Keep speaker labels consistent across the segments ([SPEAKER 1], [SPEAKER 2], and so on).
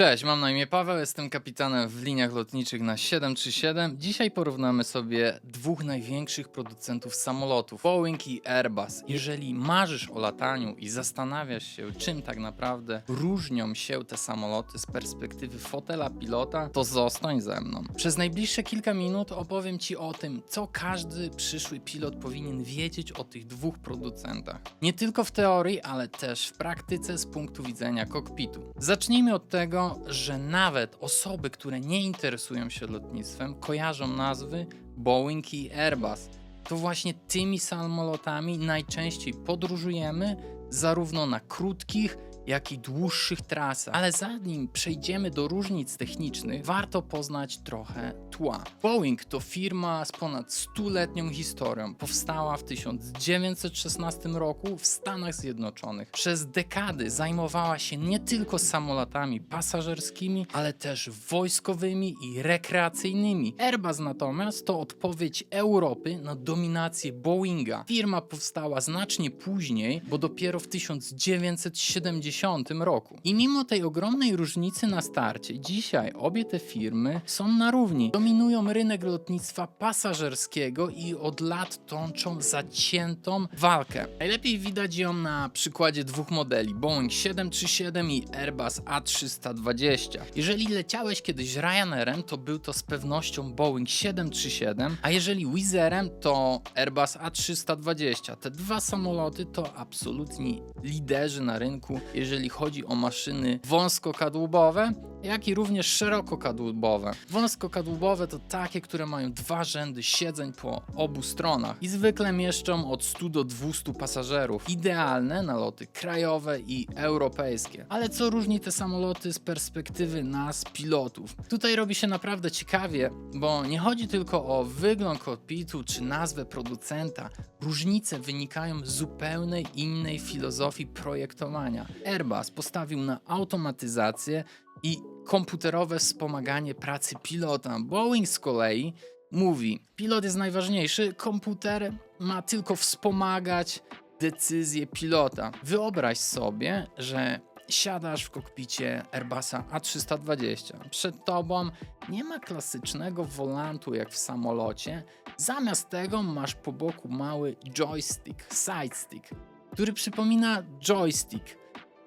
[SPEAKER 1] Cześć, mam na imię Paweł, jestem kapitanem w liniach lotniczych na 737. Dzisiaj porównamy sobie dwóch największych producentów samolotów, Boeing i Airbus. Jeżeli marzysz o lataniu i zastanawiasz się, czym tak naprawdę różnią się te samoloty z perspektywy fotela pilota, to zostań ze mną. Przez najbliższe kilka minut opowiem Ci o tym, co każdy przyszły pilot powinien wiedzieć o tych dwóch producentach. Nie tylko w teorii, ale też w praktyce z punktu widzenia kokpitu. Zacznijmy od tego, że nawet osoby, które nie interesują się lotnictwem, kojarzą nazwy Boeing i Airbus. To właśnie tymi samolotami najczęściej podróżujemy, zarówno na krótkich, jak i dłuższych trasach. Ale zanim przejdziemy do różnic technicznych, warto poznać trochę tła. Boeing to firma z ponad stuletnią historią. Powstała w 1916 roku w Stanach Zjednoczonych. Przez dekady zajmowała się nie tylko samolotami pasażerskimi, ale też wojskowymi i rekreacyjnymi. Airbus natomiast to odpowiedź Europy na dominację Boeinga. Firma powstała znacznie później, bo dopiero w 1970 roku. I mimo tej ogromnej różnicy na starcie, dzisiaj obie te firmy są na równi. Dominują rynek lotnictwa pasażerskiego i od lat toczą zaciętą walkę. Najlepiej widać ją na przykładzie dwóch modeli: Boeing 737 i Airbus A320. Jeżeli leciałeś kiedyś Ryanerem, to był to z pewnością Boeing 737, a jeżeli Wizerem, to Airbus A320. Te dwa samoloty to absolutni liderzy na rynku, jeżeli chodzi o maszyny wąskokadłubowe, jak i również szerokokadłubowe. Wąskokadłubowe to takie, które mają dwa rzędy siedzeń po obu stronach i zwykle mieszczą od 100 do 200 pasażerów. Idealne na loty krajowe i europejskie. Ale co różni te samoloty z perspektywy nas, pilotów? Tutaj robi się naprawdę ciekawie, bo nie chodzi tylko o wygląd kokpitu czy nazwę producenta. Różnice wynikają z zupełnie innej filozofii projektowania. Airbus postawił na automatyzację i komputerowe wspomaganie pracy pilota. Boeing z kolei mówi: pilot jest najważniejszy, komputer ma tylko wspomagać decyzje pilota. Wyobraź sobie, że siadasz w kokpicie Airbusa A320. Przed tobą nie ma klasycznego wolantu jak w samolocie. Zamiast tego masz po boku mały joystick, side stick, który przypomina joystick.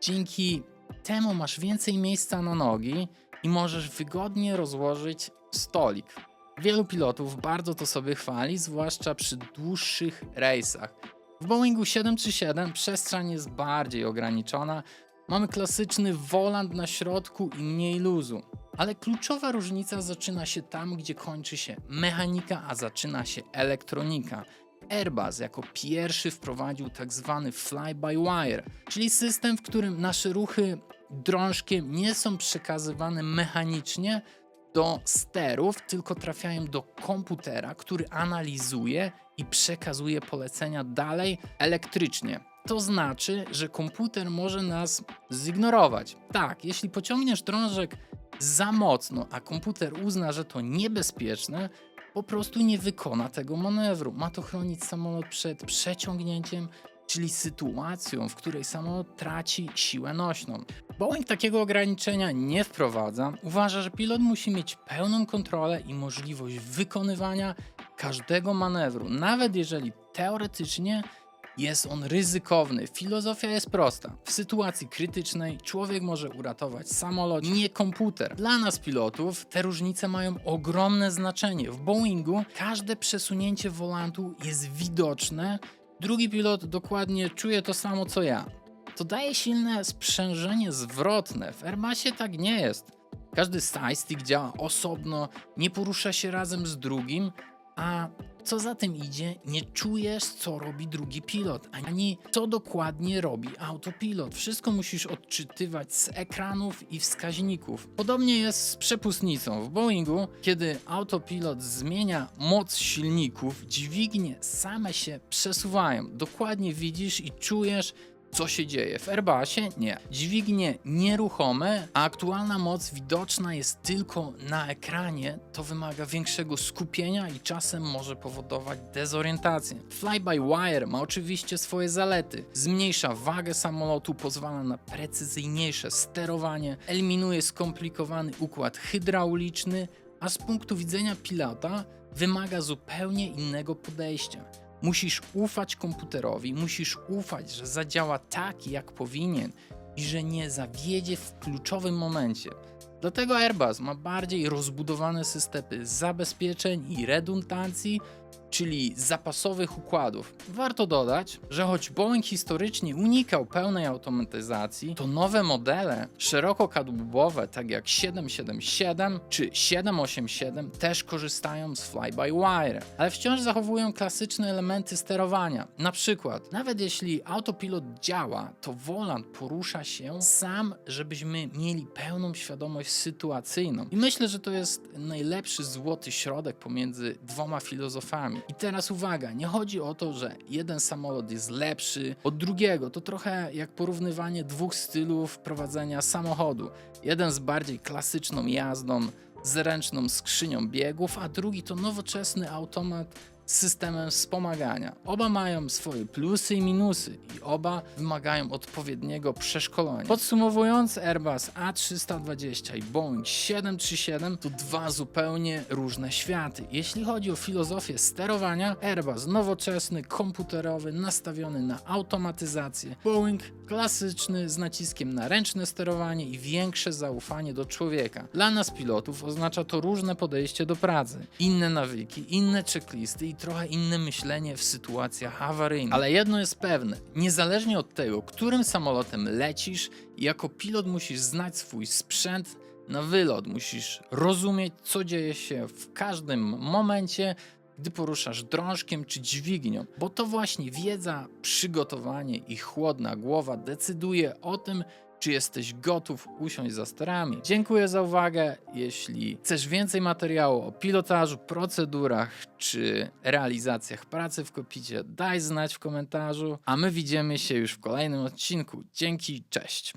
[SPEAKER 1] Dzięki temu masz więcej miejsca na nogi i możesz wygodnie rozłożyć stolik. Wielu pilotów bardzo to sobie chwali, zwłaszcza przy dłuższych rejsach. W Boeingu 737 przestrzeń jest bardziej ograniczona. Mamy klasyczny wolant na środku i mniej luzu. Ale kluczowa różnica zaczyna się tam, gdzie kończy się mechanika, a zaczyna się elektronika. Airbus jako pierwszy wprowadził tak zwany fly-by-wire, czyli system, w którym nasze ruchy drążkiem nie są przekazywane mechanicznie do sterów, tylko trafiają do komputera, który analizuje i przekazuje polecenia dalej elektrycznie. To znaczy, że komputer może nas zignorować. Tak, jeśli pociągniesz drążek za mocno, a komputer uzna, że to niebezpieczne, po prostu nie wykona tego manewru. Ma to chronić samolot przed przeciągnięciem, czyli sytuacją, w której samolot traci siłę nośną. Boeing takiego ograniczenia nie wprowadza. Uważa, że pilot musi mieć pełną kontrolę i możliwość wykonywania każdego manewru, nawet jeżeli teoretycznie jest on ryzykowny. Filozofia jest prosta. W sytuacji krytycznej człowiek może uratować samolot, nie komputer. Dla nas pilotów te różnice mają ogromne znaczenie. W Boeingu każde przesunięcie wolantu jest widoczne. Drugi pilot dokładnie czuje to samo co ja. To daje silne sprzężenie zwrotne. W Airbusie tak nie jest. Każdy stick działa osobno, nie porusza się razem z drugim, a co za tym idzie, nie czujesz, co robi drugi pilot, ani co dokładnie robi autopilot. Wszystko musisz odczytywać z ekranów i wskaźników. Podobnie jest z przepustnicą. W Boeingu, kiedy autopilot zmienia moc silników, dźwignie same się przesuwają. Dokładnie widzisz i czujesz, Co się dzieje? W Airbusie? Nie. Dźwignie nieruchome, a aktualna moc widoczna jest tylko na ekranie. To wymaga większego skupienia i czasem może powodować dezorientację. Fly-by-wire ma oczywiście swoje zalety. Zmniejsza wagę samolotu, pozwala na precyzyjniejsze sterowanie, eliminuje skomplikowany układ hydrauliczny, a z punktu widzenia pilota wymaga zupełnie innego podejścia. Musisz ufać komputerowi, musisz ufać, że zadziała tak, jak powinien i że nie zawiedzie w kluczowym momencie. Dlatego Airbus ma bardziej rozbudowane systemy zabezpieczeń i redundancji, czyli zapasowych układów. Warto dodać, że choć Boeing historycznie unikał pełnej automatyzacji, to nowe modele szerokokadłubowe, tak jak 777 czy 787, też korzystają z fly-by-wire, ale wciąż zachowują klasyczne elementy sterowania. Na przykład, nawet jeśli autopilot działa, to volant porusza się sam, żebyśmy mieli pełną świadomość sytuacyjną. I myślę, że to jest najlepszy złoty środek pomiędzy dwoma filozofami. I teraz uwaga, nie chodzi o to, że jeden samolot jest lepszy od drugiego. To trochę jak porównywanie dwóch stylów prowadzenia samochodu. Jeden z bardziej klasyczną jazdą, zręczną skrzynią biegów, a drugi to nowoczesny automat systemem wspomagania. Oba mają swoje plusy i minusy i oba wymagają odpowiedniego przeszkolenia. Podsumowując, Airbus A320 i Boeing 737 to dwa zupełnie różne światy. Jeśli chodzi o filozofię sterowania, Airbus nowoczesny, komputerowy, nastawiony na automatyzację, Boeing klasyczny z naciskiem na ręczne sterowanie i większe zaufanie do człowieka. Dla nas pilotów oznacza to różne podejście do pracy, inne nawyki, inne checklisty trochę inne myślenie w sytuacjach awaryjnych. Ale jedno jest pewne, niezależnie od tego, którym samolotem lecisz, jako pilot musisz znać swój sprzęt na wylot, musisz rozumieć, co dzieje się w każdym momencie, gdy poruszasz drążkiem czy dźwignią, bo to właśnie wiedza, przygotowanie i chłodna głowa decyduje o tym, czy jesteś gotów usiąść za sterami. Dziękuję za uwagę. Jeśli chcesz więcej materiału o pilotażu, procedurach czy realizacjach pracy w kopicie, daj znać w komentarzu, a my widzimy się już w kolejnym odcinku. Dzięki, cześć.